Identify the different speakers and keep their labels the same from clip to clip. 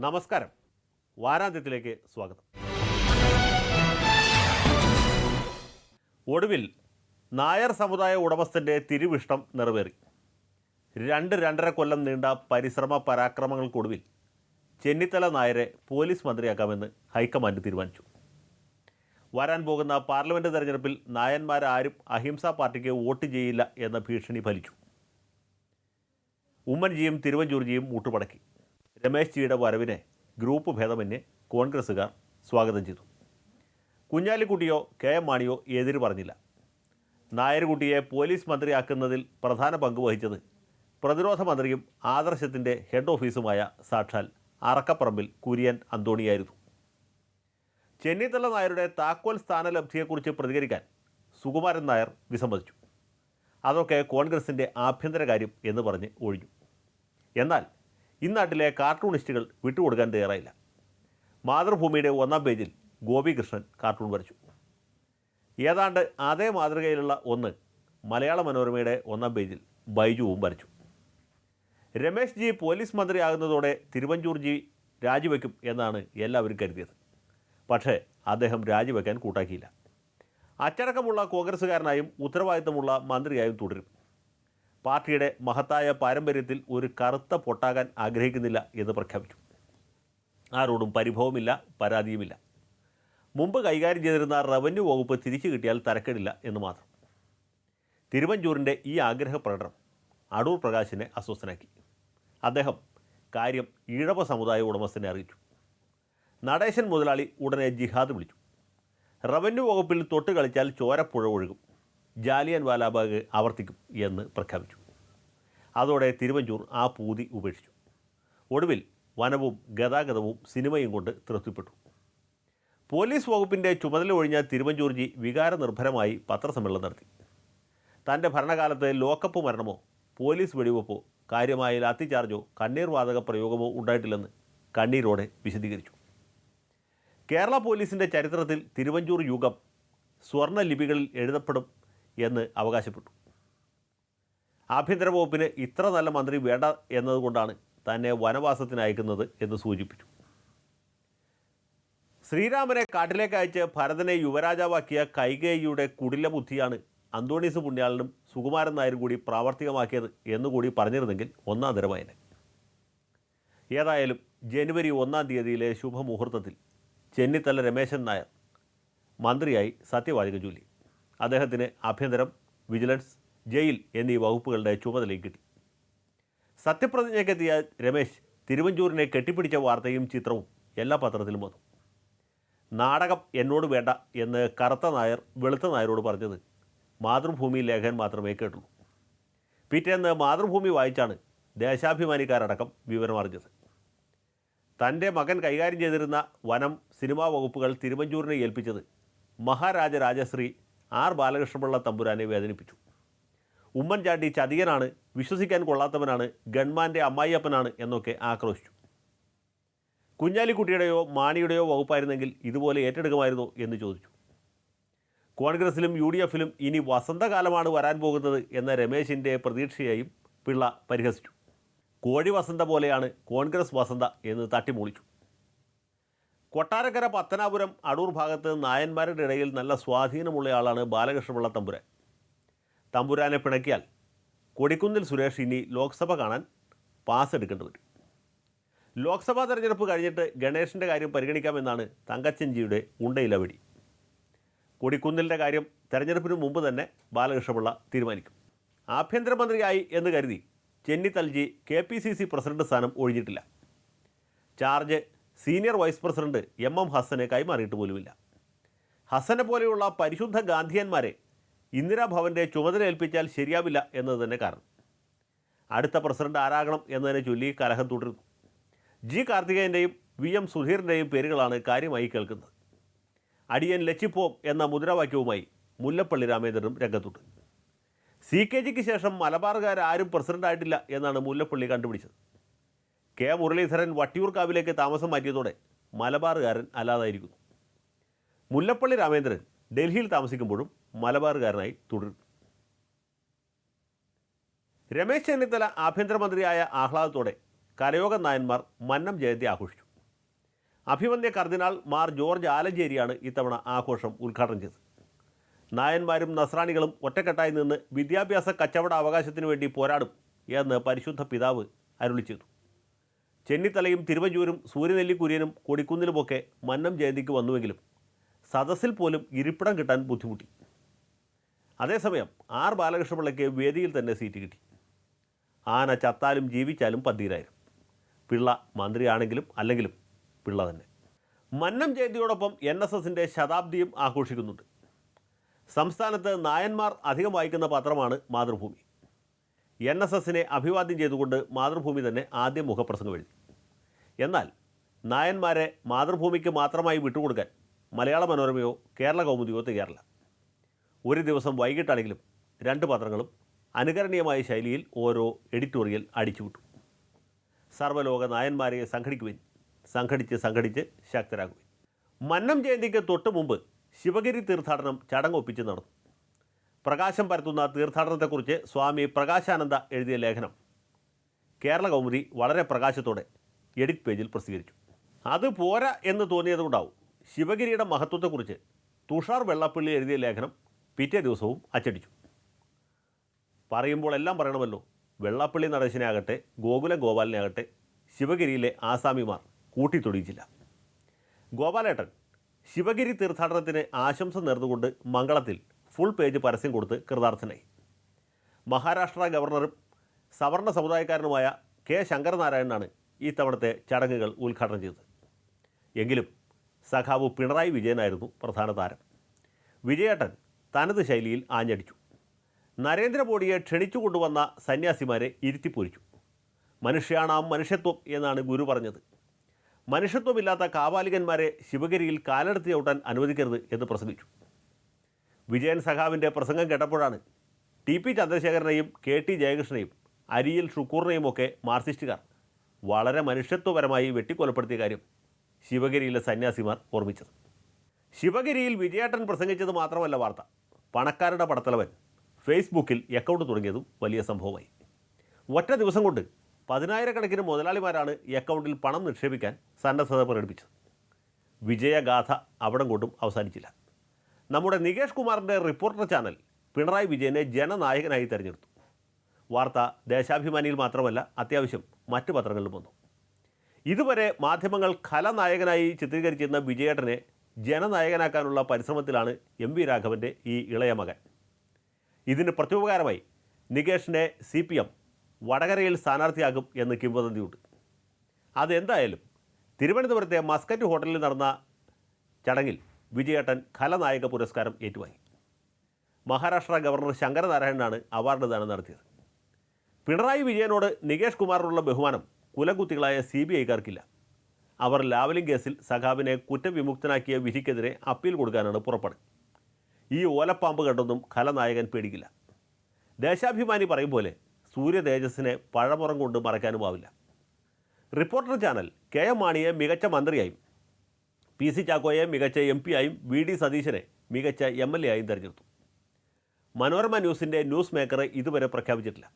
Speaker 1: നമസ്കാരം. വാരാന്ത്യത്തിലേക്ക് സ്വാഗതം. ഒടുവിൽ നായർ സമുദായ ഉടമസ്ഥന്റെ തിരുവിഷ്ടം നിറവേറി. രണ്ട് രണ്ടര കൊല്ലം നീണ്ട പരിശ്രമ പരാക്രമങ്ങൾക്കൊടുവിൽ ചെന്നിത്തല നായരെ പോലീസ് മന്ത്രിയാക്കാമെന്ന് ഹൈക്കമാൻഡ് തീരുമാനിച്ചു. വരാൻ പോകുന്ന പാർലമെന്റ് തെരഞ്ഞെടുപ്പിൽ നായന്മാരാരും അഹിംസാ പാർട്ടിക്ക് വോട്ട് ചെയ്യില്ല എന്ന ഭീഷണി ഫലിച്ചു. ഉമ്മൻജിയും തിരുവഞ്ചൂർജിയും മുട്ടുപടക്കി രമേശ് ജിയുടെ വരവിനെ ഗ്രൂപ്പ് ഭേദമന്യേ കോൺഗ്രസ്സുകാർ സ്വാഗതം ചെയ്തു. കുഞ്ഞാലിക്കുട്ടിയോ കെ എം മാണിയോ എതിര് പറഞ്ഞില്ല. നായർകുട്ടിയെ പോലീസ് മന്ത്രിയാക്കുന്നതിൽ പ്രധാന പങ്ക് വഹിച്ചത് പ്രതിരോധ മന്ത്രിയും ആദർശത്തിന്റെ ഹെഡ് ഓഫീസുമായ സാക്ഷാൽ അറക്കപ്പറമ്പിൽ കുര്യൻ അന്തോണിയായിരുന്നു. ചെന്നിത്തല നായരുടെ താക്കോൽ സ്ഥാനലബ്ധിയെക്കുറിച്ച് പ്രതികരിക്കാൻ സുകുമാരൻ നായർ വിസമ്മതിച്ചു. അതൊക്കെ കോൺഗ്രസിന്റെ ആഭ്യന്തര കാര്യം എന്ന് പറഞ്ഞ് ഒഴിഞ്ഞു. എന്നാൽ ഇന്നാട്ടിലെ കാർട്ടൂണിസ്റ്റുകൾ വിട്ടുകൊടുക്കാൻ തയ്യാറായില്ല. മാതൃഭൂമിയുടെ ഒന്നാം പേജിൽ ഗോപികൃഷ്ണൻ കാർട്ടൂൺ വരച്ചു. ഏതാണ്ട് അതേ മാതൃകയിലുള്ള ഒന്ന് മലയാള മനോരമയുടെ ഒന്നാം പേജിൽ ബൈജുവും വരച്ചു. രമേശ് ജി പോലീസ് മന്ത്രിയാകുന്നതോടെ തിരുവഞ്ചൂർ ജി രാജിവെക്കും എന്നാണ് എല്ലാവരും കരുതിയത്. പക്ഷേ അദ്ദേഹം രാജിവെക്കാൻ കൂട്ടാക്കിയില്ല. അച്ചടക്കമുള്ള കോൺഗ്രസ്സുകാരനായും ഉത്തരവാദിത്തമുള്ള മന്ത്രിയായും തുടരും. പാർട്ടിയുടെ മഹത്തായ പാരമ്പര്യത്തിൽ ഒരു കറുത്ത പൊട്ടാകാൻ ആഗ്രഹിക്കുന്നില്ല എന്ന് പ്രഖ്യാപിച്ചു. ആരോടും പരിഭവമില്ല പരാതിയുമില്ല. മുമ്പ് കൈകാര്യം ചെയ്തിരുന്ന റവന്യൂ വകുപ്പ് തിരിച്ചു കിട്ടിയാൽ തരക്കേടില്ല എന്ന് മാത്രം. തിരുവഞ്ചൂരിന്റെ ഈ ആഗ്രഹ പ്രകടനം അടൂർ പ്രകാശിനെ അസ്വസ്ഥനാക്കി. അദ്ദേഹം കാര്യം ഈഴവ സമുദായ ഉടമസ്ഥനെ അറിയിച്ചു. നടേശൻ മുതലാളി ഉടനെ ജിഹാദ് വിളിച്ചു. റവന്യൂ വകുപ്പിൽ തൊട്ട് കളിച്ചാൽ ചോരപ്പുഴ ഒഴുകും. ജാലിയൻ വാലാബാഗ് ആവർത്തിക്കും എന്ന് പ്രഖ്യാപിച്ചു. അതോടെ തിരുവഞ്ചൂർ ആ പൂതി ഉപേക്ഷിച്ചു. ഒടുവിൽ വനവും ഗതാഗതവും സിനിമയും കൊണ്ട് തൃപ്തിപ്പെട്ടു. പോലീസ് വകുപ്പിന്റെ ചുമതല ഒഴിഞ്ഞ തിരുവഞ്ചൂർജി വികാരനിർഭരമായി പത്രസമ്മേളനം നടത്തി. തന്റെ ഭരണകാലത്ത് ലോക്കപ്പ് മരണമോ പോലീസ് വെടിവെപ്പോ കാര്യമായ ലാത്തിചാർജോ കണ്ണീർ വാതക പ്രയോഗമോ ഉണ്ടായിട്ടില്ലെന്ന് കണ്ണീരോടെ വിശദീകരിച്ചു. കേരള പോലീസിന്റെ ചരിത്രത്തിൽ തിരുവഞ്ചൂർ യുഗം സ്വർണ ലിപികളിൽ എഴുതപ്പെടും എന്ന് അവകാശപ്പെട്ടു. ആഭ്യന്തര വകുപ്പിന് ഇത്ര നല്ല മന്ത്രി വേണ്ട എന്നതുകൊണ്ടാണ് തന്നെ വനവാസത്തിന് അയക്കുന്നത് എന്ന് സൂചിപ്പിച്ചു. ശ്രീരാമനെ കാട്ടിലേക്ക് അയച്ച് ഭരതനെ യുവരാജാവാക്കിയ കൈകേയിയുടെ കുടില ബുദ്ധിയാണ് അന്തോണീസ് പുണ്യാളനും സുകുമാരൻ നായരും കൂടി പ്രാവർത്തികമാക്കിയത് എന്നുകൂടി പറഞ്ഞിരുന്നെങ്കിൽ ഒന്നാം തരമായനെ. ഏതായാലും ജനുവരി ഒന്നാം തീയതിയിലെ ശുഭമുഹൂർത്തത്തിൽ ചെന്നിത്തല രമേശൻ നായർ മന്ത്രിയായി സത്യവാചക ചൊല്ലി അദ്ദേഹത്തിന് ആഭ്യന്തരം വിജിലൻസ് ജയിൽ എന്നീ വകുപ്പുകളുടെ ചുമതലയും കിട്ടി. സത്യപ്രതിജ്ഞയ്ക്കെത്തിയ രമേശ് തിരുവഞ്ചൂരിനെ കെട്ടിപ്പിടിച്ച വാർത്തയും ചിത്രവും എല്ലാ പത്രത്തിലും വന്നു. നാടകം എന്നോട് വേണ്ട എന്ന് കറുത്ത നായർ വെളുത്ത നായരോട് പറഞ്ഞത് മാതൃഭൂമി ലേഖകൻ മാത്രമേ കേട്ടുള്ളൂ. പിറ്റേന്ന് മാതൃഭൂമി വായിച്ചാണ് ദേശാഭിമാനിക്കാരടക്കം വിവരമറിഞ്ഞത്. തന്റെ മകൻ കൈകാര്യം ചെയ്തിരുന്ന വനം സിനിമാ വകുപ്പുകൾ തിരുവഞ്ചൂരിനെ ഏൽപ്പിച്ചത് മഹാരാജ രാജശ്രീ ആർ ബാലകൃഷ്ണപിള്ള തമ്പുരാനെ വേദനിപ്പിച്ചു. ഉമ്മൻചാണ്ടി ചതിയനാണ് വിശ്വസിക്കാൻ കൊള്ളാത്തവനാണ് ഗൺമാന്റെ അമ്മായിയപ്പനാണ് എന്നൊക്കെ ആക്രോശിച്ചു. കുഞ്ഞാലിക്കുട്ടിയുടെയോ മാണിയുടെയോ വകുപ്പായിരുന്നെങ്കിൽ ഇതുപോലെ ഏറ്റെടുക്കുമായിരുന്നോ എന്ന് ചോദിച്ചു. കോൺഗ്രസിലും യു ഡി എഫിലും ഇനി വസന്തകാലമാണ് വരാൻ പോകുന്നത് എന്ന രമേശിന്റെ പ്രതീക്ഷയെയും പിള്ള പരിഹസിച്ചു. കോഴി വസന്ത പോലെയാണ് കോൺഗ്രസ് വസന്ത എന്ന് തട്ടിമൂളിച്ചു. കൊട്ടാരക്കര പത്തനാപുരം അടൂർ ഭാഗത്ത് നായന്മാരുടെ ഇടയിൽ നല്ല സ്വാധീനമുള്ളയാളാണ് ബാലകൃഷ്ണപിള്ള തമ്പുരാൻ. തമ്പുരാനെ പിണക്കിയാൽ കൊടിക്കുന്നിൽ സുരേഷ് ഇനി ലോക്സഭ കാണാൻ പാസ് എടുക്കേണ്ടി വരും. ലോക്സഭാ തെരഞ്ഞെടുപ്പ് കഴിഞ്ഞിട്ട് ഗണേഷിന്റെ കാര്യം പരിഗണിക്കാമെന്നാണ് തങ്കച്ചൻജിയുടെ ഉണ്ടയിലവടി. കൊടിക്കുന്നിലിന്റെ കാര്യം തെരഞ്ഞെടുപ്പിന് മുമ്പ് തന്നെ ബാലകൃഷ്ണപിള്ള തീരുമാനിക്കും. ആഭ്യന്തരമന്ത്രിയായി എന്ന് കരുതി Chennithala ji K P C C president സ്ഥാനം ഒഴിഞ്ഞിട്ടില്ല. Charge senior vice president M M ഹസനെ കൈമാറിയിട്ട് പോലുമില്ല. ഹസനെ പോലെയുള്ള പരിശുദ്ധ ഗാന്ധിയന്മാരെ ഇന്ദിരാഭവന്റെ ചുമതല ഏൽപ്പിച്ചാൽ ശരിയാവില്ല എന്നത് തന്നെ കാരണം. അടുത്ത പ്രസിഡന്റ് ആരാകണം എന്നതിനെ ചൊല്ലി കലഹം തുടരുന്നു. ജി കാർത്തികേയന്റെയും വി എം സുധീറിന്റെയും പേരുകളാണ് കാര്യമായി കേൾക്കുന്നത്. അടിയൻ ലച്ചിപ്പോം എന്ന മുദ്രാവാക്യവുമായി മുല്ലപ്പള്ളി രാമേന്ദ്രനും രംഗത്തുണ്ട്. സി കെ ജിക്ക് ശേഷം മലബാറുകാരും പ്രസിഡന്റായിട്ടില്ല എന്നാണ് മുല്ലപ്പള്ളി കണ്ടുപിടിച്ചത്. കെ മുരളീധരൻ വട്ടിയൂർക്കാവിലേക്ക് താമസം മാറ്റിയതോടെ മലബാറുകാരൻ അല്ലാതായിരിക്കുന്നു. മുല്ലപ്പള്ളി രാമേന്ദ്രൻ ഡൽഹിയിൽ താമസിക്കുമ്പോഴും മലബാറുകാരനായി തുടരുന്നു രമേശ് ചെന്നിത്തല ആഭ്യന്തരമന്ത്രിയായ ആഹ്ലാദത്തോടെ കരയോഗ നായന്മാർ മന്നം ജയന്തി ആഘോഷിച്ചു. അഭിമന്യ കർദിനാൾ മാർ ജോർജ് ആലഞ്ചേരിയാണ് ഇത്തവണ ആഘോഷം ഉദ്ഘാടനം ചെയ്തത്. നായന്മാരും നസ്രാണികളും ഒറ്റക്കെട്ടായി നിന്ന് വിദ്യാഭ്യാസ കച്ചവട അവകാശത്തിനു വേണ്ടി പോരാടും എന്ന് പരിശുദ്ധ പിതാവ് അരുളി ചെയ്തു. ചെന്നിത്തലയും തിരുവഞ്ചൂരും സൂര്യനെല്ലിക്കുര്യനും കൊടിക്കുന്നിലുമൊക്കെ മന്നം ജയന്തിക്ക് വന്നുവെങ്കിലും സദസ്സിൽ പോലും ഇരിപ്പിടം കിട്ടാൻ ബുദ്ധിമുട്ടി. അതേസമയം ആർ ബാലകൃഷ്ണപിള്ളയ്ക്ക് വേദിയിൽ തന്നെ സീറ്റ് കിട്ടി. ആന ചത്താലും ജീവിച്ചാലും പന്തീരായിരം. പിള്ള മന്ത്രിയാണെങ്കിലും അല്ലെങ്കിലും പിള്ള തന്നെ. മന്നം ജയന്തിയോടൊപ്പം എൻ എസ് എസിന്റെ ശതാബ്ദിയും ആഘോഷിക്കുന്നുണ്ട്. സംസ്ഥാനത്ത് നായന്മാർ അധികം വായിക്കുന്ന പത്രമാണ് മാതൃഭൂമി. എൻ എസ് എസിനെ അഭിവാദ്യം ചെയ്തുകൊണ്ട് മാതൃഭൂമി തന്നെ ആദ്യം മുഖപ്രസംഗം എഴുതി. എന്നാൽ നായന്മാരെ മാതൃഭൂമിക്ക് മാത്രമായി വിട്ടുകൊടുക്കാൻ മലയാള മനോരമയോ കേരള കൗമുദിയോ തയ്യാറില്ല. ഒരു ദിവസം വൈകിട്ടാണെങ്കിലും രണ്ട് പത്രങ്ങളും അനുകരണീയമായ ശൈലിയിൽ ഓരോ എഡിറ്റോറിയൽ അടിച്ചുവിട്ടു. സർവലോക നായന്മാരെ സംഘടിക്കുവിൻ സംഘടിച്ച് സംഘടിച്ച് ശക്തരാകുവിൻ. മന്നം ജയന്തിക്ക് തൊട്ട് മുമ്പ് ശിവഗിരി തീർത്ഥാടനം ചടങ്ങൊപ്പിച്ച് നടന്നു. പ്രകാശം പരത്തുന്ന തീർത്ഥാടനത്തെക്കുറിച്ച് സ്വാമി പ്രകാശാനന്ദ എഴുതിയ ലേഖനം കേരള കൗമുദി വളരെ പ്രകാശത്തോടെ എഡിറ്റ് പേജിൽ പ്രസിദ്ധീകരിച്ചു. അത് പോരാ എന്ന് തോന്നിയതുകൊണ്ടാവും ശിവഗിരിയുടെ മഹത്വത്തെക്കുറിച്ച് തുഷാർ വെള്ളപ്പള്ളി എഴുതിയ ലേഖനം പിറ്റേ ദിവസവും അച്ചടിച്ചു. പറയുമ്പോൾ എല്ലാം പറയണമല്ലോ. വെള്ളാപ്പള്ളി നടേശനാകട്ടെ ഗോകുലം ആകട്ടെ, ശിവഗിരിയിലെ ആസാമിമാർ കൂട്ടിത്തൊടിയിച്ചില്ല ഗോപാലേട്ടൻ ശിവഗിരി തീർത്ഥാടനത്തിന് ആശംസ നേർന്നുകൊണ്ട് മംഗളത്തിൽ ഫുൾ പേജ് പരസ്യം കൊടുത്ത് കൃതാർത്ഥനായി. മഹാരാഷ്ട്ര ഗവർണറും സവർണ സമുദായക്കാരനുമായ കെ ശങ്കരനാരായണനാണ് ഈ തവണത്തെ ചടങ്ങുകൾ ഉദ്ഘാടനം ചെയ്തത് എങ്കിലും സഖാവ് പിണറായി വിജയനായിരുന്നു പ്രധാന താരം. വിജയേട്ടൻ തനത് ശൈലിയിൽ ആഞ്ഞടിച്ചു. നരേന്ദ്രമോദിയെ ക്ഷണിച്ചു കൊണ്ടുവന്ന സന്യാസിമാരെ ഇരുത്തിപ്പൊരിച്ചു. മനുഷ്യാണാം മനുഷ്യത്വം എന്നാണ് ഗുരു പറഞ്ഞത്. മനുഷ്യത്വമില്ലാത്ത കാവാലികന്മാരെ ശിവഗിരിയിൽ കാലെടുത്ത് ചവിട്ടാൻ അനുവദിക്കരുത് എന്ന് പ്രസംഗിച്ചു. വിജയൻ സഖാവിന്റെ പ്രസംഗം കേട്ടപ്പോഴാണ് ടി പി ചന്ദ്രശേഖരനെയും കെ ടി ജയകൃഷ്ണനെയും അരിയിൽ ഷുക്കൂറിനെയും ഒക്കെ വളരെ മനുഷ്യത്വപരമായി വെട്ടിക്കൊലപ്പെടുത്തിയ കാര്യം ശിവഗിരിയിലെ സന്യാസിമാർ ഓർമ്മിച്ചത്. ശിവഗിരിയിൽ വിജയേട്ടൻ പ്രസംഗിച്ചത് മാത്രമല്ല വാർത്ത. പണക്കാരുടെ പടത്തലവൻ ഫേസ്ബുക്കിൽ അക്കൗണ്ട് തുടങ്ങിയതും വലിയ സംഭവമായി. ഒറ്റ ദിവസം കൊണ്ട് പതിനായിരക്കണക്കിന് മുതലാളിമാരാണ് ഈ അക്കൗണ്ടിൽ പണം നിക്ഷേപിക്കാൻ സന്നദ്ധത പ്രകടിപ്പിച്ചത്. വിജയഗാഥ അവിടം കൊണ്ടും അവസാനിച്ചില്ല. നമ്മുടെ നികേഷ് കുമാറിന്റെ റിപ്പോർട്ടർ ചാനൽ പിണറായി വിജയനെ ജനനായകനായി തിരഞ്ഞെടുത്തു. വാർത്ത ദേശാഭിമാനിയിൽ മാത്രമല്ല അത്യാവശ്യം മറ്റു പത്രങ്ങളിലും വന്നു. ഇതുവരെ മാധ്യമങ്ങൾ കലനായകനായി ചിത്രീകരിച്ചിരുന്ന വിജയേട്ടനെ ജനനായകനാക്കാനുള്ള പരിശ്രമത്തിലാണ് എം വി രാഘവന്റെ ഈ ഇളയ മകൻ. ഇതിന് പ്രത്യുപകാരമായി നികേഷിനെ സി പി എം വടകരയിൽ സ്ഥാനാർത്ഥിയാകും എന്ന് കിംവദന്തിയുണ്ട്. അതെന്തായാലും തിരുവനന്തപുരത്തെ മസ്കറ്റ് ഹോട്ടലിൽ നടന്ന ചടങ്ങിൽ വിജയേട്ടൻ കലനായക പുരസ്കാരം ഏറ്റുവാങ്ങി. മഹാരാഷ്ട്ര ഗവർണർ ശങ്കരനാരായണനാണ് അവാർഡ് ദാനം നടത്തിയത്. പിണറായി വിജയനോട് നികേഷ് കുമാറിനുള്ള ബഹുമാനം കുലകുത്തികളായ സി ബി ഐക്കാർക്കില്ല. അവർ ലാവലിംഗ് കേസിൽ സഖാബിനെ കുറ്റവിമുക്തനാക്കിയ വിധിക്കെതിരെ അപ്പീൽ കൊടുക്കാനാണ് പുറപ്പാട്. ഈ ഓലപ്പാമ്പ് കണ്ടൊന്നും ഖലനായകൻ പേടിക്കില്ല. ദേശാഭിമാനി പറയും പോലെ സൂര്യ തേജസ്സിനെ പഴമുറം കൊണ്ട് മറയ്ക്കാനുമാവില്ല റിപ്പോർട്ടർ ചാനൽ കെ എം മാണിയെ മികച്ച മന്ത്രിയായും പി സി ചാക്കോയെ മികച്ച എം പി ആയും വി ഡി സതീശനെ മികച്ച എം എൽ എ ആയും തിരഞ്ഞെടുത്തു. മനോരമ ന്യൂസിന്റെ ന്യൂസ് മേക്കറെ ഇതുവരെ പ്രഖ്യാപിച്ചിട്ടില്ല.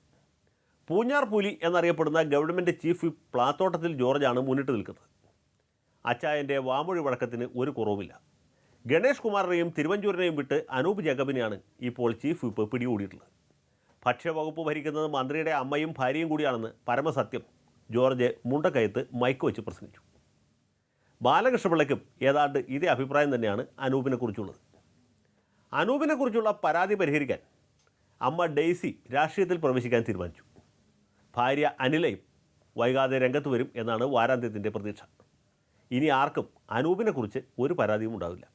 Speaker 1: പൂഞ്ഞാർ പുലി എന്നറിയപ്പെടുന്ന ഗവൺമെന്റ് ചീഫ് വിപ്പ് പ്ലാത്തോട്ടത്തിൽ ജോർജാണ് മുന്നിട്ട് നിൽക്കുന്നത്. അച്ചായന്റെ വാമൊഴി വഴക്കത്തിന് ഒരു കുറവുമില്ല. ഗണേഷ് കുമാറിനെയും തിരുവഞ്ചൂരിനെയും വിട്ട് അനൂപ് ജഗബിനെയാണ് ഇപ്പോൾ ചീഫ് വിപ്പ് പിടികൂടിയിട്ടുള്ളത്. ഭക്ഷ്യവകുപ്പ് ഭരിക്കുന്നത് മന്ത്രിയുടെ അമ്മയും ഭാര്യയും കൂടിയാണെന്ന് പരമസത്യം ജോർജ് മുണ്ടക്കയത്ത് മൈക്ക് വെച്ച് പ്രസംഗിച്ചു. ബാലകൃഷ്ണപിള്ളയ്ക്കും ഏതാണ്ട് ഇതേ അഭിപ്രായം തന്നെയാണ് അനൂപിനെക്കുറിച്ചുള്ളത് അനൂപിനെക്കുറിച്ചുള്ള പരാതി പരിഹരിക്കാൻ അമ്മ ഡെയ്സി രാഷ്ട്രീയത്തിൽ പ്രവേശിക്കാൻ തീരുമാനിച്ചു. ഭാര്യ അനിലയും വൈകാതെ രംഗത്ത് വരും എന്നാണ് വാരാന്ത്യത്തിന്റെ പ്രതീക്ഷ. ഇനി ആർക്കും അനൂപിനെക്കുറിച്ച് ഒരു പരാതിയും ഉണ്ടാവില്ല.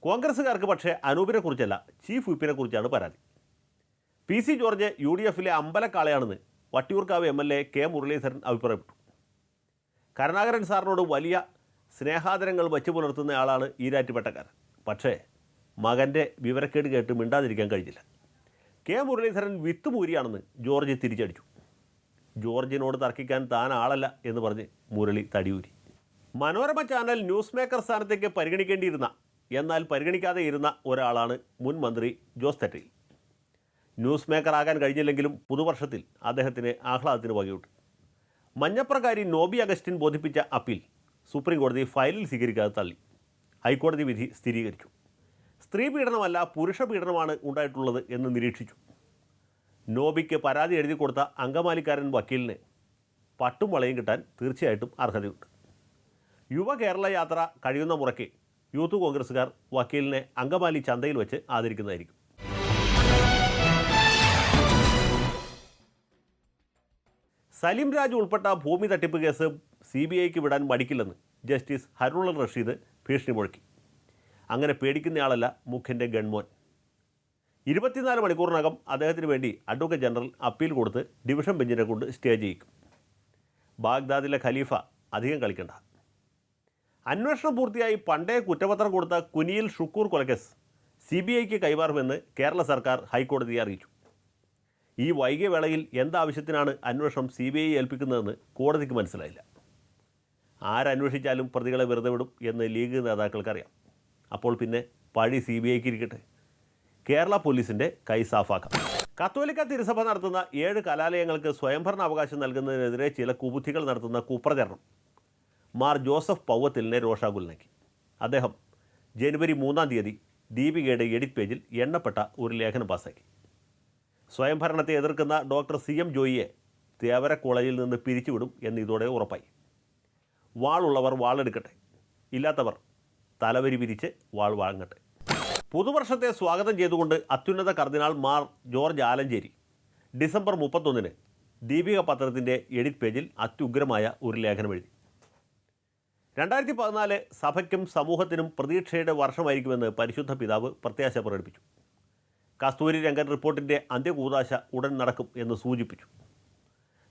Speaker 1: കോൺഗ്രസ്സുകാർക്ക് പക്ഷേ അനൂപിനെക്കുറിച്ചല്ല ചീഫ് വിപ്പിനെക്കുറിച്ചാണ് പരാതി. P C George U D എഫിലെ അമ്പലക്കാളയാണെന്ന് Vattiyoorkavu M L A K Muraleedharan അഭിപ്രായപ്പെട്ടു. കരുണാകരൻ സാറിനോട് വലിയ സ്നേഹാദരങ്ങൾ വച്ചു പുലർത്തുന്ന ആളാണ് ഈരാറ്റുപേട്ടക്കാരൻ. പക്ഷേ മകന്റെ വിവരക്കേട് കേട്ട് മിണ്ടാതിരിക്കാൻ കഴിഞ്ഞില്ല. കെ മുരളീധരൻ വിത്തുമൂരിയാണെന്ന് ജോർജ് തിരിച്ചടിച്ചു. ജോർജിനോട് തർക്കിക്കാൻ താൻ ആളല്ല എന്ന് പറഞ്ഞ് മുരളി തടിയൂരി. മനോരമ ചാനൽ ന്യൂസ് മേക്കർ സ്ഥാനത്തേക്ക് പരിഗണിക്കേണ്ടിയിരുന്ന എന്നാൽ പരിഗണിക്കാതെ ഇരുന്ന ഒരാളാണ് മുൻ മന്ത്രി ജോസ് തെറ്റയിൽ. ന്യൂസ് മേക്കർ ആകാൻ കഴിഞ്ഞില്ലെങ്കിലും പുതുവർഷത്തിൽ അദ്ദേഹത്തിന് ആഹ്ലാദത്തിന് വകയുണ്ട്. മഞ്ഞപ്രകാരി നോബി അഗസ്റ്റിൻ ബോധിപ്പിച്ച അപ്പീൽ സുപ്രീം കോടതി ഫയലിൽ സ്വീകരിക്കാതെ തള്ളി. ഹൈക്കോടതി വിധി സ്ഥിരീകരിച്ചു. സ്ത്രീ പീഡനമല്ല പുരുഷ പീഡനമാണ് ഉണ്ടായിട്ടുള്ളത് എന്ന് നിരീക്ഷിച്ചു. നോബിക്ക് പരാതി എഴുതി കൊടുത്ത അങ്കമാലിക്കാരൻ വക്കീലിന് പട്ടും വളയും കിട്ടാൻ തീർച്ചയായിട്ടും അർഹതയുണ്ട്. യുവ കേരള യാത്ര കഴിയുന്ന മുറയ്ക്ക് യൂത്ത് കോൺഗ്രസ്സുകാർ വക്കീലിനെ അങ്കമാലി ചന്തയിൽ വെച്ച് ആദരിക്കുന്നതായിരിക്കും. സലീം രാജ് ഉൾപ്പെട്ട ഭൂമി തട്ടിപ്പ് കേസ് സി ബി ഐക്ക് വിടാൻ മടിക്കില്ലെന്ന് ജസ്റ്റിസ് ഹരുണ റഷീദ് ഭീഷണി മുഴക്കി. അങ്ങനെ പേടിക്കുന്നയാളല്ല മുഖ്യന്റെ ഗൺമോൻ. ഇരുപത്തിനാല് മണിക്കൂറിനകം അദ്ദേഹത്തിന് വേണ്ടി അഡ്വക്കേറ്റ് ജനറൽ അപ്പീൽ കൊടുത്ത് ഡിവിഷൻ ബെഞ്ചിനെ കൊണ്ട് സ്റ്റേ ചെയ്യിക്കും. ബാഗ്ദാദിലെ ഖലീഫ അധികം കളിക്കണ്ട. അന്വേഷണം പൂർത്തിയായി പണ്ടേ കുറ്റപത്രം കൊടുത്ത കുനിയിൽ ഷുക്കൂർ കൊലക്കേസ് സി ബി ഐക്ക് കൈമാറുമെന്ന് കേരള സർക്കാർ ഹൈക്കോടതിയെ അറിയിച്ചു. ഈ വൈകിയ വേളയിൽ എന്താവശ്യത്തിനാണ് അന്വേഷണം സി ബി ഐ ഏൽപ്പിക്കുന്നതെന്ന് കോടതിക്ക് മനസ്സിലായില്ല. ആരന്വേഷിച്ചാലും പ്രതികളെ വെറുതെ വിടും എന്ന് ലീഗ് നേതാക്കൾക്കറിയാം. അപ്പോൾ പിന്നെ പഴി സി ബി ഐക്ക് ഇരിക്കട്ടെ. കേരള പോലീസിന്റെ കൈ സാഫാക്കാം. കത്തോലിക്ക തിരുസഭ നടത്തുന്ന ഏഴ് കലാലയങ്ങൾക്ക് സ്വയംഭരണ അവകാശം നൽകുന്നതിനെതിരെ ചില കുബുദ്ധികൾ നടത്തുന്ന കുപ്രചരണം. മാർ ജോസഫ് പൗവത്തിലിനെ രോഷാകുലനാക്കി. അദ്ദേഹം ജനുവരി മൂന്നാം തീയതി ദീപികയുടെ എഡിറ്റ് പേജിൽ എണ്ണപ്പെട്ട ഒരു ലേഖനം പാസാക്കി സ്വയംഭരണത്തെ എതിർക്കുന്ന ഡോക്ടർ സി എം ജോയിയെ തേവര കോളേജിൽ നിന്ന് പിരിച്ചുവിടും എന്ന് ഇതോടെ ഉറപ്പായി. വാളുള്ളവർ വാളെടുക്കട്ടെ. ഇല്ലാത്തവർ തലവരി പിരിച്ച് വാൾ വാങ്ങട്ടെ. പുതുവർഷത്തെ സ്വാഗതം ചെയ്തുകൊണ്ട് അത്യുന്നത കർദിനാൾ മാർ ജോർജ് ആലഞ്ചേരി. ഡിസംബർ മുപ്പത്തൊന്നിന് ദീപിക പത്രത്തിന്റെ എഡിറ്റ് പേജിൽ അത്യുഗ്രമായ ഒരു ലേഖനം എഴുതി. രണ്ടായിരത്തി പതിനാല് സഭയ്ക്കും സമൂഹത്തിനും പ്രതീക്ഷയുടെ വർഷമായിരിക്കുമെന്ന് പരിശുദ്ധ പിതാവ് പ്രത്യാശ പ്രകടിപ്പിച്ചു. കസ്തൂരി രംഗൻ റിപ്പോർട്ടിന്റെ അന്ത്യകൂതാശ ഉടൻ നടക്കും എന്ന് സൂചിപ്പിച്ചു.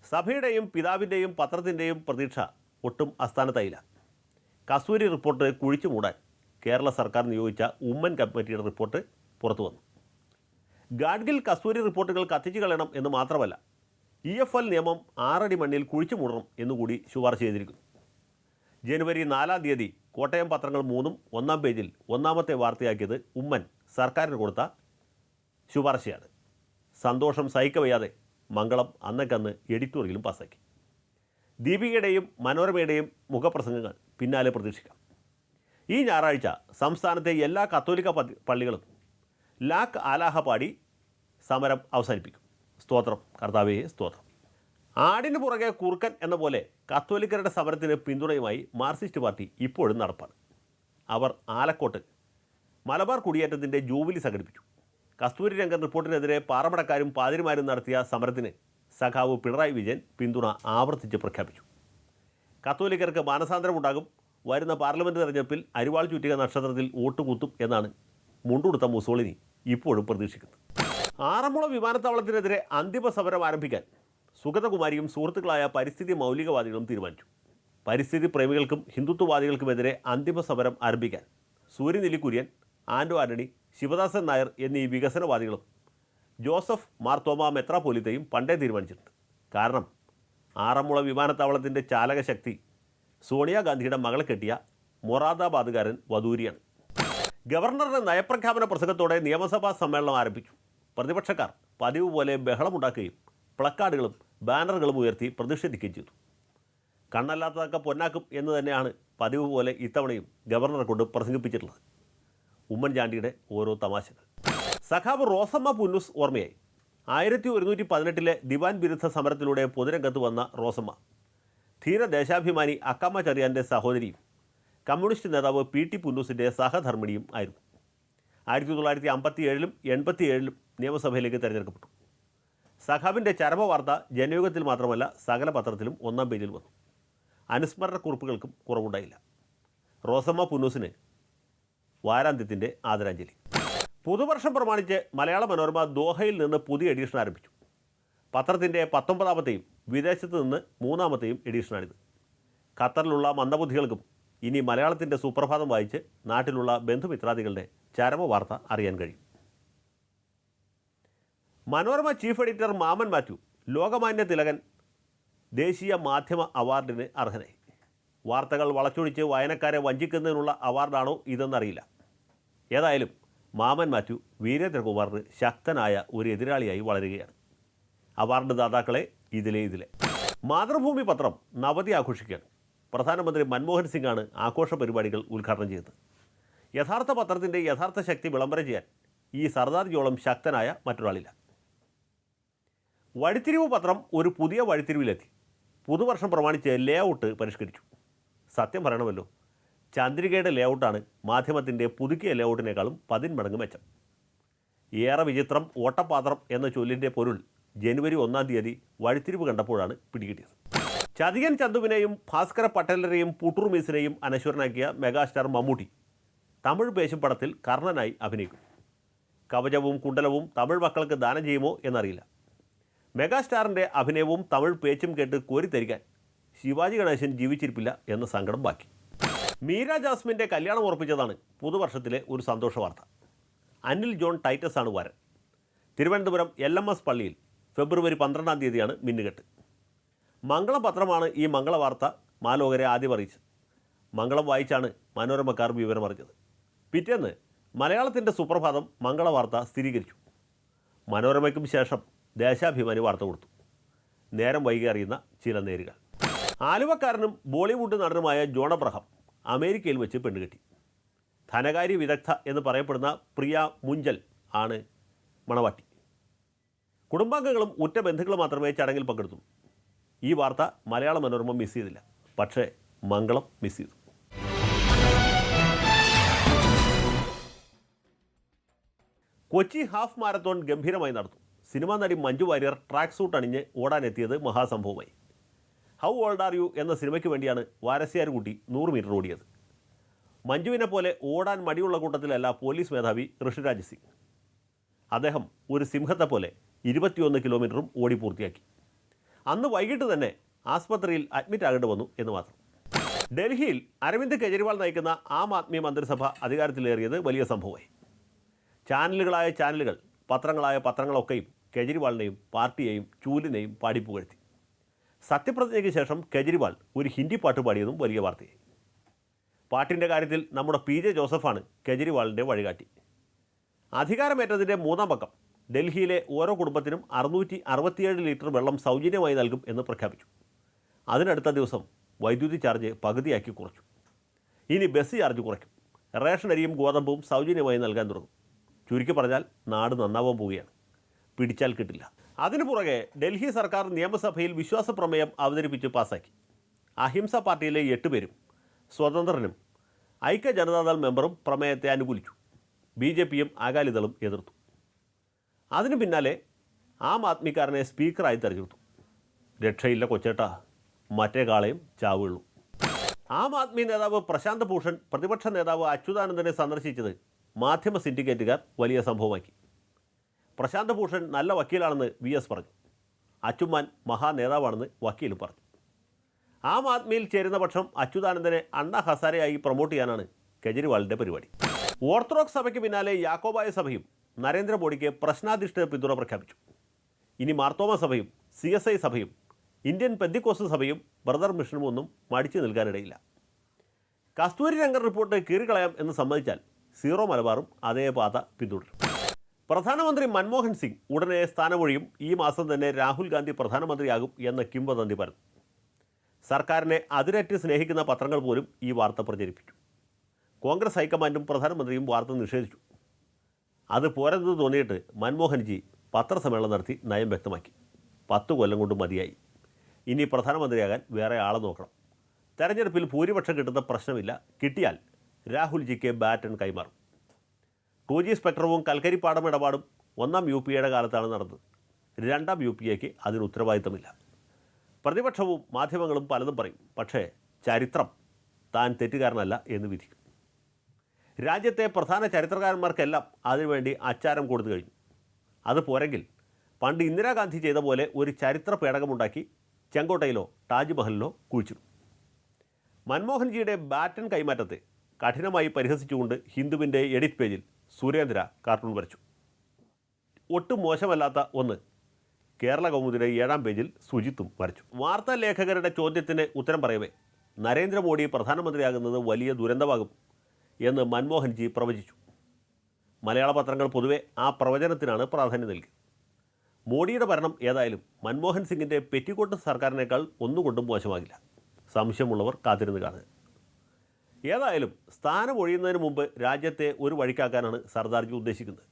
Speaker 1: സഭയുടെയും പിതാവിന്റെയും പത്രത്തിന്റെയും പ്രതീക്ഷ ഒട്ടും അസ്ഥാനത്തായില്ല. കസ്തൂരി റിപ്പോർട്ട് കുഴിച്ചു മൂടാൻ കേരള സർക്കാർ നിയോഗിച്ച ഉമ്മൻ കമ്മിറ്റിയുടെ റിപ്പോർട്ട് പുറത്തു വന്നു. ഗാഡ്ഗിൽ കസ്തൂരി റിപ്പോർട്ടുകൾ കത്തിച്ചു കളയണം എന്ന് മാത്രമല്ല ഇ എഫ് എൽ നിയമം ആറടി മണ്ണിൽ കുഴിച്ചു മൂടണം എന്നുകൂടി ശുപാർശ ചെയ്തിരിക്കുന്നു. ജനുവരി നാലാം തീയതി കോട്ടയം പത്രങ്ങൾ മൂന്നും ഒന്നാം പേജിൽ ഒന്നാമത്തെ വാർത്തയാക്കിയത് ഉമ്മൻ സർക്കാരിന് കൊടുത്ത ശുപാർശയാണ്. സന്തോഷം സഹിക്കവയ്യാതെ മംഗളം അന്നക്കന്ന് എഡിറ്റോറിയലും പാസ്സാക്കി ദീപികയുടെയും മനോരമയുടെയും മുഖപ്രസംഗങ്ങൾ പിന്നാലെ പ്രതീക്ഷിക്കാം. ഈ ഞായറാഴ്ച സംസ്ഥാനത്തെ എല്ലാ കത്തോലിക്ക പള്ളികളും ലാക്ക് ആലാഹ പാടി സമരം അവസാനിപ്പിക്കും. സ്തോത്രം. കർത്താവേ സ്തോത്രം. ആടിന് പുറകെ കുറുക്കൻ എന്ന പോലെ കത്തോലിക്കരുടെ സമരത്തിന് പിന്തുണയുമായി മാർക്സിസ്റ്റ് പാർട്ടി ഇപ്പോഴും നടപ്പാണ്. അവർ ആലക്കോട്ട് മലബാർ കുടിയേറ്റത്തിന്റെ ജൂബിലി സംഘടിപ്പിച്ചു. കസ്തൂരി രംഗൻ റിപ്പോർട്ടിനെതിരെ പാറമടക്കാരും പാതിരിമാരും നടത്തിയ സമരത്തിന് സഖാവ് പിണറായി വിജയൻ പിന്തുണ ആവർത്തിച്ച് പ്രഖ്യാപിച്ചു. കത്തോലിക്കർക്ക് മാനസാന്തരമുണ്ടാകും വരുന്ന പാർലമെന്റ് തെരഞ്ഞെടുപ്പിൽ അരിവാൾ ചുറ്റിക നക്ഷത്രത്തിൽ വോട്ട് കുത്തും എന്നാണ് മുണ്ടുടുത്ത മുസോളിനി ഇപ്പോഴും പ്രതീക്ഷിക്കുന്നത്. ആറന്മുള വിമാനത്താവളത്തിനെതിരെ അന്തിമ സമരം ആരംഭിക്കാൻ സുഗതകുമാരിയും സുഹൃത്തുക്കളായ പരിസ്ഥിതി മൗലികവാദികളും തീരുമാനിച്ചു. പരിസ്ഥിതി പ്രേമികൾക്കും ഹിന്ദുത്വവാദികൾക്കുമെതിരെ അന്തിമ സമരം ആരംഭിക്കാൻ സൂര്യനെല്ലി കുര്യൻ ആൻഡോ ആന്റണി ശിവദാസൻ നായർ എന്നീ വികസനവാദികളും ജോസഫ് മാർത്തോമ മെത്രാപോലിത്തയും പണ്ടേ തീരുമാനിച്ചിട്ടുണ്ട്. കാരണം ആറന്മുള വിമാനത്താവളത്തിന്റെ ചാലകശക്തി സോണിയാഗാന്ധിയുടെ മകളെ കെട്ടിയ മൊറാദാബാദുകാരൻ വധൂരിയാണ്. ഗവർണറുടെ നയപ്രഖ്യാപന പ്രസംഗത്തോടെ നിയമസഭാ സമ്മേളനം ആരംഭിച്ചു പ്രതിപക്ഷക്കാർ പതിവ് പോലെ ബഹളമുണ്ടാക്കുകയും പ്ലക്കാർഡുകളും ബാനറുകളും ഉയർത്തി പ്രതിഷേധിക്കുകയും ചെയ്തു. കണ്ണല്ലാത്തതൊക്കെ പൊന്നാക്കും എന്ന് തന്നെയാണ് പതിവ് പോലെ ഇത്തവണയും ഗവർണറെ കൊണ്ട് പ്രസംഗിപ്പിച്ചിട്ടുള്ളത്. ഉമ്മൻചാണ്ടിയുടെ ഓരോ തമാശകൾ. സഖാബ് റോസമ്മ പുന്നൂസ് ഓർമ്മയായി. ആയിരത്തി ഒരുന്നൂറ്റി പതിനെട്ടിലെ ദിവാൻ വിരുദ്ധ സമരത്തിലൂടെ പൊതുരംഗത്ത് വന്ന റോസമ്മ ധീര ദേശാഭിമാനി അക്കമ്മ ചെറിയാന്റെ സഹോദരിയും കമ്മ്യൂണിസ്റ്റ് നേതാവ് പി ടി പുന്നൂസിന്റെ സഹധർമ്മിണിയും ആയിരുന്നു. ആയിരത്തി തൊള്ളായിരത്തി അമ്പത്തി ഏഴിലും എൺപത്തി ഏഴിലും നിയമസഭയിലേക്ക് തിരഞ്ഞെടുക്കപ്പെട്ടു. സഖാബിന്റെ ചരമവാർത്ത ജനയുഗത്തിൽ മാത്രമല്ല സകല പത്രത്തിലും ഒന്നാം പേജിൽ വന്നു. അനുസ്മരണ കുറിപ്പുകൾക്കും കുറവുണ്ടായില്ല. റോസമ്മ പുന്നൂസിന് വാരാന്ത്യത്തിന്റെ ആദരാഞ്ജലി. പുതുവർഷം പ്രമാണിച്ച് മലയാള മനോരമ ദോഹയിൽ നിന്ന് പുതിയ എഡിഷൻ ആരംഭിച്ചു. പത്രത്തിന്റെ പത്തൊമ്പതാമത്തെയും വിദേശത്ത് നിന്ന് മൂന്നാമത്തെയും എഡിഷനാണിത്. ഖത്തറിലുള്ള മന്ദബുദ്ധികൾക്കും ഇനി മലയാളത്തിന്റെ സുപ്രഭാതം വായിച്ച് നാട്ടിലുള്ള ബന്ധുമിത്രാദികളുടെ ചരമ വാർത്ത അറിയാൻ കഴിയും. മനോരമ ചീഫ് എഡിറ്റർ മാമൻ മാത്യു ലോകമാന്യ തിലകൻ ദേശീയ മാധ്യമ അവാർഡിന് അർഹനായി. വാർത്തകൾ വളച്ചൊടിച്ച് വായനക്കാരെ വഞ്ചിക്കുന്നതിനുള്ള അവാർഡാണോ ഇതെന്നറിയില്ല. ഏതായാലും മാമൻ മാത്യു വീരേന്ദ്രകുമാറിന് ശക്തനായ ഒരു എതിരാളിയായി വളരുകയാണ്. അവാർഡ് ദാതാക്കളെ ഇതിലെ ഇതിലെ. മാതൃഭൂമി പത്രം നവതി ആഘോഷിക്കുകയാണ് പ്രധാനമന്ത്രി മൻമോഹൻ സിംഗാണ് ആഘോഷ പരിപാടികൾ ഉദ്ഘാടനം ചെയ്തത്. യഥാർത്ഥ പത്രത്തിന്റെ യഥാർത്ഥ ശക്തി വിളംബരം ചെയ്യാൻ ഈ സർദാർ സർദാർജിയോളം ശക്തനായ മറ്റൊരാളില്ല. വഴിത്തിരിവ് പത്രം ഒരു പുതിയ വഴിത്തിരിവിലെത്തി. പുതുവർഷം പ്രമാണിച്ച് ലേ ഔട്ട് പരിഷ്കരിച്ചു. സത്യം പറയണമല്ലോ ചന്ദ്രികയുടെ ലേ ഔട്ടാണ് മാധ്യമത്തിന്റെ പുതുക്കിയ ലേ ഔട്ടിനേക്കാളും പതിന്മടങ്ങ് മെച്ചം. ഏറെ വിചിത്രം ഓട്ടപാത്രം എന്ന ചൊല്ലിന്റെ പൊരുൾ ജനുവരി ഒന്നാം തീയതി വഴിത്തിരിവ് കണ്ടപ്പോഴാണ് പിടികിട്ടിയത്. ചതിയൻ ചന്തുവിനെയും ഭാസ്കര പട്ടേലരെയും പുട്ടൂർ മീസിനെയും അനശ്വരനാക്കിയ മെഗാസ്റ്റാർ മമ്മൂട്ടി തമിഴ് പേശും പടത്തിൽ കർണനായി അഭിനയിക്കും. കവചവും കുണ്ടലവും തമിഴ് മക്കൾക്ക് ദാനം ചെയ്യുമോ എന്നറിയില്ല. മെഗാസ്റ്റാറിന്റെ അഭിനയവും തമിഴ് പേച്ചും കേട്ട് കോരിത്തരിക്കാൻ ശിവാജി ഗണേശൻ ജീവിച്ചിരിപ്പില്ല എന്ന സങ്കടം ബാക്കി. മീര ജാസ്മിന്റെ കല്യാണം ഉറപ്പിച്ചതാണ് പുതുവർഷത്തിലെ ഒരു സന്തോഷ വാർത്ത. അനിൽ ജോൺ ടൈറ്റസ് ആണ് വരൻ. തിരുവനന്തപുരം എൽ എം എസ് പള്ളിയിൽ ഫെബ്രുവരി പന്ത്രണ്ടാം തീയതിയാണ് മിന്നുകെട്ട്. മംഗളപത്രമാണ് ഈ മംഗളവാർത്ത മാലോകരെ ആദ്യം അറിയിച്ചത്. മംഗളം വായിച്ചാണ് മനോരമക്കാർ വിവരമറിഞ്ഞത് പിറ്റേന്ന് മലയാളത്തിന്റെ സുപ്രഭാതം മംഗളവാർത്ത സ്ഥിരീകരിച്ചു. മനോരമയ്ക്കും ശേഷം ദേശാഭിമാനി വാർത്ത കൊടുത്തു. നേരം വൈകി അറിയുന്ന ചില നേരുകൾ. ആലുവക്കാരനും ബോളിവുഡ് നടനുമായ ജോൺ അബ്രഹാം അമേരിക്കയിൽ വെച്ച് പെണ്ണുകെട്ടി. ധനകാര്യ വിദഗ്ധ എന്ന് പറയപ്പെടുന്ന പ്രിയ മുഞ്ചൽ ആണ് മണവാട്ടി. കുടുംബാംഗങ്ങളും ഉറ്റ ബന്ധുക്കളും മാത്രമേ ചടങ്ങിൽ പങ്കെടുത്തുള്ളൂ. ഈ വാർത്ത മലയാള മനോരമ മിസ് ചെയ്തില്ല. പക്ഷേ മംഗളം മിസ് ചെയ്തു. കൊച്ചി ഹാഫ് മാരത്തോൺ ഗംഭീരമായി നടന്നു. സിനിമാ നടി മഞ്ജു വാര്യർ ട്രാക്ക് സൂട്ട് അണിഞ്ഞ് ഓടാനെത്തിയത് മഹാസംഭവമായി. ഹൗ ഓൾഡ് ആർ യു എന്ന സിനിമയ്ക്ക് വേണ്ടിയാണ് വാരസ്യാരുകുട്ടി നൂറ് മീറ്റർ ഓടിയത്. മഞ്ജുവിനെ പോലെ ഓടാൻ മടിയുള്ള കൂട്ടത്തിലല്ല പോലീസ് മേധാവി ഋഷിരാജ് സിംഗ്. അദ്ദേഹം ഒരു സിംഹത്തെ പോലെ ഇരുപത്തിയൊന്ന് കിലോമീറ്ററും ഓടി പൂർത്തിയാക്കി. അന്ന് വൈകിട്ട് തന്നെ ആസ്പത്രിയിൽ അഡ്മിറ്റ് ആകേണ്ടി വന്നു എന്ന് മാത്രം. ഡൽഹിയിൽ അരവിന്ദ് കെജ്രിവാൾ നയിക്കുന്ന ആം ആദ്മി മന്ത്രിസഭ അധികാരത്തിലേറിയത് വലിയ സംഭവമായി. ചാനലുകളായ ചാനലുകൾ പത്രങ്ങളായ പത്രങ്ങളൊക്കെയും കെജ്രിവാളിനെയും പാർട്ടിയെയും ചൂലിനെയും പാടിപ്പുകഴ്ത്തി. സത്യപ്രതിജ്ഞയ്ക്ക് ശേഷം കെജ്രിവാൾ ഒരു ഹിന്ദി പാട്ട് പാടിയതും വലിയ വാർത്തയായി. പാട്ടിന്റെ കാര്യത്തിൽ നമ്മുടെ പി ജെ ജോസഫാണ് കെജ്രിവാളിന്റെ വഴികാട്ടി. അധികാരമേറ്റതിന്റെ മൂന്നാം പക്കം ഡൽഹിയിലെ ഓരോ കുടുംബത്തിനും അറുന്നൂറ്റി അറുപത്തിയേഴ് ലിറ്റർ വെള്ളം സൗജന്യമായി നൽകും എന്ന് പ്രഖ്യാപിച്ചു. അതിനടുത്ത ദിവസം വൈദ്യുതി ചാർജ് പകുതിയാക്കി കുറച്ചു. ഇനി ബസ് ചാർജ് കുറയ്ക്കും. റേഷൻ അരിയും ഗോതമ്പും സൗജന്യമായി നൽകാൻ തുടങ്ങും. ചുരുക്കി പറഞ്ഞാൽ നാട് നന്നാവാൻ പോവുകയാണ്. പിടിച്ചാൽ കിട്ടില്ല. അതിനു പുറകെ ഡൽഹി സർക്കാർ നിയമസഭയിൽ വിശ്വാസ പ്രമേയം അവതരിപ്പിച്ച് പാസാക്കി. അഹിംസ പാർട്ടിയിലെ എട്ട് പേരും സ്വതന്ത്രനും ഐക്യ ജനതാദൾ മെമ്പറും പ്രമേയത്തെ അനുകൂലിച്ചു. ബി ജെ പിയും അകാലിദളും എതിർത്തു. അതിനു പിന്നാലെ ആം ആദ്മിക്കാരനെ സ്പീക്കറായി തെരഞ്ഞെടുത്തു. രക്ഷയില്ല കൊച്ചേട്ട. മറ്റേ കാളയും ചാവുള്ളൂ. ആം ആദ്മി നേതാവ് പ്രശാന്ത് ഭൂഷൺ പ്രതിപക്ഷ നേതാവ് അച്യുതാനന്ദനെ സന്ദർശിച്ചത് മാധ്യമ സിൻഡിക്കേറ്റുകാർ വലിയ സംഭവമാക്കി. പ്രശാന്ത് ഭൂഷൺ നല്ല വക്കീലാണെന്ന് വി എസ് പറഞ്ഞു. അച്ചുമാൻ മഹാനേതാവാണെന്ന് വക്കീലും പറഞ്ഞു. ആം ആദ്മിയിൽ ചേരുന്ന പക്ഷം അച്യുതാനന്ദനെ അണ്ണ ഹസാരയായി പ്രൊമോട്ട് ചെയ്യാനാണ് കെജ്രിവാളിന്റെ പരിപാടി. ഓർത്തഡോക്സ് സഭയ്ക്ക് പിന്നാലെ യാക്കോബായ സഭയും നരേന്ദ്രമോദിക്ക് പ്രശ്നാധിഷ്ഠിത പിന്തുണ പ്രഖ്യാപിച്ചു. ഇനി മാർത്തോമ സഭയും സി എസ് ഐ സഭയും ഇന്ത്യൻ പെന്തിക്കോസ് സഭയും ബ്രദർ മിഷനും ഒന്നും മടിച്ചു നിൽക്കാനിടയില്ല. കസ്തൂരി രംഗൻ റിപ്പോർട്ട് കീറിക്കളയാം എന്ന് സമ്മതിച്ചാൽ സീറോ മലബാറും അതേ പാത പിന്തുടരും. പ്രധാനമന്ത്രി മൻമോഹൻ സിംഗ് ഉടനെ സ്ഥാനമൊഴിയും ഈ മാസം തന്നെ രാഹുൽ ഗാന്ധി പ്രധാനമന്ത്രിയാകും എന്ന കിംവദന്തി പരന്നു. സർക്കാരിനെ അതിരറ്റ് സ്നേഹിക്കുന്ന പത്രങ്ങൾ പോലും ഈ വാർത്ത പ്രചരിപ്പിച്ചു. കോൺഗ്രസ് ഹൈക്കമാൻഡും പ്രധാനമന്ത്രിയും വാർത്ത നിഷേധിച്ചു. അത് പോരെന്ന് തോന്നിയിട്ട് മൻമോഹൻജി പത്രസമ്മേളനം നടത്തി നയം വ്യക്തമാക്കി. പത്ത് കൊല്ലം കൊണ്ട് മതിയായി. ഇനി പ്രധാനമന്ത്രിയാകാൻ വേറെ ആളെ നോക്കണം. തെരഞ്ഞെടുപ്പിൽ ഭൂരിപക്ഷം കിട്ടുന്ന പ്രശ്നമില്ല. കിട്ടിയാൽ രാഹുൽജിക്ക് ബാറ്റൺ കൈമാറും. ടു ജി സ്പെക്ട്രവും കൽക്കരിപ്പാടം ഇടപാടും ഒന്നാം യു പി എയുടെ കാലത്താണ് നടന്നത്. രണ്ടാം യു പി എക്ക് അതിന് ഉത്തരവാദിത്തമില്ല. പ്രതിപക്ഷവും മാധ്യമങ്ങളും പലതും പറയും. പക്ഷേ ചരിത്രം താൻ തെറ്റുകാരനല്ല എന്ന് വിധിക്കും. രാജ്യത്തെ പ്രധാന ചരിത്രകാരന്മാർക്കെല്ലാം അതിനുവേണ്ടി അച്ചാരം കൊടുത്തു കഴിഞ്ഞു. അത് പോരെങ്കിൽ പണ്ട് ഇന്ദിരാഗാന്ധി ചെയ്ത പോലെ ഒരു ചരിത്ര പേടകമുണ്ടാക്കി ചെങ്കോട്ടയിലോ താജ്മഹലിലോ കുഴിച്ചിടും. മൻമോഹൻജിയുടെ ബാറ്റൺ കൈമാറ്റത്തെ കഠിനമായി പരിഹസിച്ചുകൊണ്ട് ഹിന്ദുവിന്റെ എഡിറ്റ് പേജിൽ സുരേന്ദ്ര കാർട്ടൂൺ വരച്ചു. ഒട്ടും മോശമല്ലാത്ത ഒന്ന് കേരള കൗമുദിയുടെ ഏഴാം പേജിൽ സുജിത്തും വരച്ചു. വാർത്താ ലേഖകരുടെ ചോദ്യത്തിന് ഉത്തരം പറയവേ നരേന്ദ്രമോദി പ്രധാനമന്ത്രിയാകുന്നത് വലിയ ദുരന്തമാകും എന്ന് മൻമോഹൻജി പ്രവചിച്ചു. മലയാള പത്രങ്ങൾ പൊതുവെ ആ പ്രവചനത്തിനാണ് പ്രാധാന്യം നൽകി മോഡിയുടെ ഭരണം ഏതായാലും മൻമോഹൻ സിംഗിന്റെ പെറ്റിക്കോട്ട് സർക്കാരിനേക്കാൾ ഒന്നുകൊണ്ടും മോശമാകില്ല. സംശയമുള്ളവർ കാത്തിരുന്ന് കാണുക. ഏതായാലും സ്ഥാനം ഒഴിയുന്നതിന് മുമ്പ് രാജ്യത്തെ ഒരു വഴിക്കാക്കാനാണ് സർദാർജി ഉദ്ദേശിക്കുന്നത്.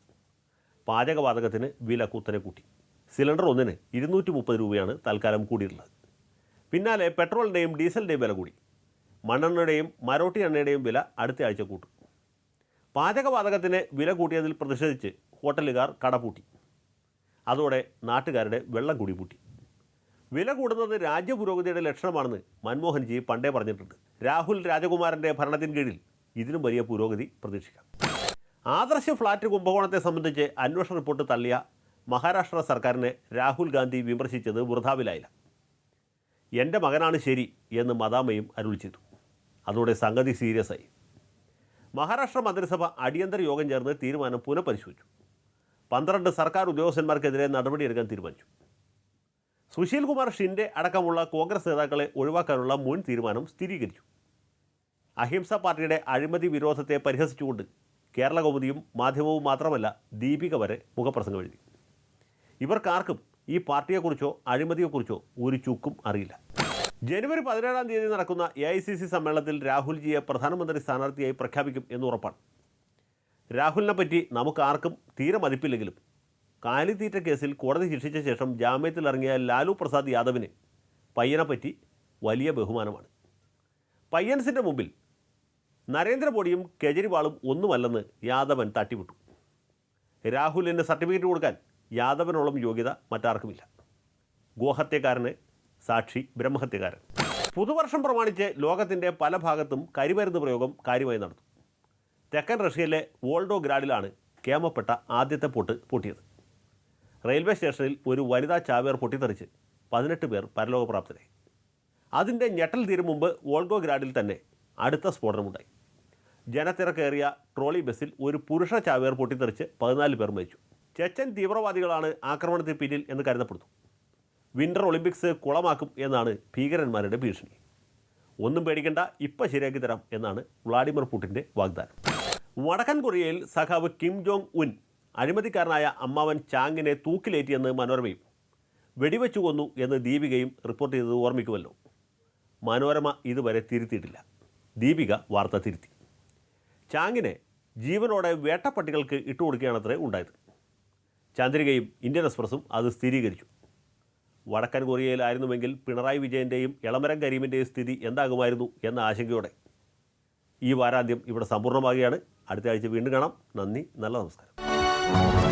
Speaker 1: പാചകവാതകത്തിന് വില കുത്തനെ കൂട്ടി. സിലിണ്ടർ ഒന്നിന് ഇരുന്നൂറ്റി മുപ്പത് രൂപയാണ് തൽക്കാലം കൂടിയിട്ടുള്ളത്. പിന്നാലെ പെട്രോളിന്റെയും ഡീസലിന്റെയും വില കൂടി. മണ്ണെണ്ണയുടെയും മരോട്ടി എണ്ണയുടെയും വില അടുത്ത ആഴ്ച കൂട്ടും. പാചകവാതകത്തിന് വില കൂട്ടിയതിൽ പ്രതിഷേധിച്ച് ഹോട്ടലുകാർ കടപൂട്ടി. അതോടെ നാട്ടുകാരുടെ വെള്ളം കൂടി പൂട്ടി. വില കൂടുന്നത് രാജ്യപുരോഗതിയുടെ ലക്ഷണമാണെന്ന് മൻമോഹൻജി പണ്ടേ പറഞ്ഞിട്ടുണ്ട്. രാഹുൽ രാജകുമാരന്റെ ഭരണത്തിന് കീഴിൽ ഇതിനും വലിയ പുരോഗതി പ്രതീക്ഷിക്കാം. ആദർശ ഫ്ളാറ്റ് കുംഭകോണത്തെ സംബന്ധിച്ച് അന്വേഷണ റിപ്പോർട്ട് തള്ളിയ മഹാരാഷ്ട്ര സർക്കാരിനെ രാഹുൽ ഗാന്ധി വിമർശിച്ചത് വൃഥാവിലായില്ല. എന്റെ മകനാണ് ശരി എന്ന് മദാമയും അരുൾ ചെയ്തു. അതോടെ സംഗതി സീരിയസ് ആയി. മഹാരാഷ്ട്ര മന്ത്രിസഭ അടിയന്തര യോഗം ചേർന്ന് തീരുമാനം പുനഃപരിശോധിച്ചു. പന്ത്രണ്ട് സർക്കാർ ഉദ്യോഗസ്ഥന്മാർക്കെതിരെ നടപടിയെടുക്കാൻ തീരുമാനിച്ചു. സുശീൽ കുമാർ ഷിൻഡെ അടക്കമുള്ള കോൺഗ്രസ് നേതാക്കളെ ഒഴിവാക്കാനുള്ള മുൻ തീരുമാനം സ്ഥിരീകരിച്ചു. അഹിംസ പാർട്ടിയുടെ അഴിമതി വിരോധത്തെ പരിഹസിച്ചുകൊണ്ട് കേരള കൗമുദിയും മാധ്യമവും മാത്രമല്ല ദീപിക വരെ മുഖപ്രസംഗം എഴുതി. ഇവർക്കാർക്കും ഈ പാർട്ടിയെക്കുറിച്ചോ അഴിമതിയെക്കുറിച്ചോ ഒരു ചുക്കും അറിയില്ല. ജനുവരി പതിനേഴാം തീയതി നടക്കുന്ന എ ഐ സി സി സമ്മേളനത്തിൽ രാഹുൽജിയെ പ്രധാനമന്ത്രി സ്ഥാനാർത്ഥിയായി പ്രഖ്യാപിക്കും എന്ന് ഉറപ്പാണ്. രാഹുലിനെ പറ്റി നമുക്ക് ആർക്കും തീരെ മതിപ്പില്ലെങ്കിലും കാലിത്തീറ്റ കേസിൽ കോടതി ശിക്ഷിച്ച ശേഷം ജാമ്യത്തിലിറങ്ങിയ ലാലു പ്രസാദ് യാദവിന് പയ്യനെപ്പറ്റി വലിയ ബഹുമാനമാണ്. പയ്യൻസിന്റെ മുമ്പിൽ നരേന്ദ്രമോദിയും കെജ്രിവാളും ഒന്നുമല്ലെന്ന് യാദവൻ തട്ടിവിട്ടു. രാഹുലിന് സർട്ടിഫിക്കറ്റ് കൊടുക്കാൻ യാദവനോളം യോഗ്യത മറ്റാർക്കുമില്ല. ഗോഹത്യക്കാരന് സാക്ഷി ബ്രഹ്മഹത്യകാരൻ. പുതുവർഷം പ്രമാണിച്ച് ലോകത്തിന്റെ പല ഭാഗത്തും കരിമരുന്ന് പ്രയോഗം കാര്യമായി നടന്നു. തെക്കൻ റഷ്യയിലെ വോൾഡോ ഗ്രാഡിലാണ് കേമപ്പെട്ട ആദ്യത്തെ പൊട്ട് പൊട്ടിയത്. റെയിൽവേ സ്റ്റേഷനിൽ ഒരു വനിതാ ചാവേർ പൊട്ടിത്തെറിച്ച് പതിനെട്ട് പേർ പരലോകപ്രാപ്തരായി. അതിന്റെ ഞെട്ടൽ തീരും മുമ്പ് വോൾഗോ ഗ്രാഡിൽ തന്നെ അടുത്ത സ്ഫോടനമുണ്ടായി. ജനത്തിരക്കേറിയ ട്രോളി ബസ്സിൽ ഒരു പുരുഷ ചാവേർ പൊട്ടിത്തെറിച്ച് പതിനാല് പേർ മരിച്ചു. ചെച്ചൻ തീവ്രവാദികളാണ് ആക്രമണത്തിന് പിന്നിൽ എന്ന് കരുതപ്പെടുന്നു. വിന്റർ ഒളിമ്പിക്സ് കുളമാക്കും എന്നാണ് ഭീകരന്മാരുടെ ഭീഷണി. ഒന്നും പേടിക്കേണ്ട ഇപ്പം ശരിയാക്കി തരാം എന്നാണ് വ്ളാഡിമിർ പുടിന്റെ വാഗ്ദാനം. വടക്കൻ കൊറിയയിൽ സഖാവ് കിം ജോങ് ഉൻ അഴിമതിക്കാരനായ അമ്മാവൻ ചാങ്ങിനെ തൂക്കിലേറ്റിയെന്ന് മനോരമയും. വെടിവെച്ചു കൊന്നു എന്ന് ദീപികയും റിപ്പോർട്ട് ചെയ്തത് ഓർമ്മിക്കുമല്ലോ. മനോരമ ഇതുവരെ തിരുത്തിയിട്ടില്ല. ദീപിക വാർത്ത തിരുത്തി. ചാങ്ങിനെ ജീവനോടെ വേട്ടപ്പട്ടികൾക്ക് ഇട്ടുകൊടുക്കുകയാണത്രേ ഉണ്ടായത്. ചന്ദ്രികയും ഇന്ത്യൻ എക്സ്പ്രസും അത് സ്ഥിരീകരിച്ചു. വടക്കൻ കൊറിയയിലായിരുന്നുവെങ്കിൽ പിണറായി വിജയന്റെയും ഇളമരം കരീമിന്റെയും സ്ഥിതി എന്താകുമായിരുന്നു എന്ന ആശങ്കയോടെ. ഈ വാരാന്ത്യം ഇവിടെ സമ്പൂർണമാകുകയാണ്. അടുത്ത ആഴ്ച വീണ്ടും കാണാം. നന്ദി നല്ല നമസ്കാരം.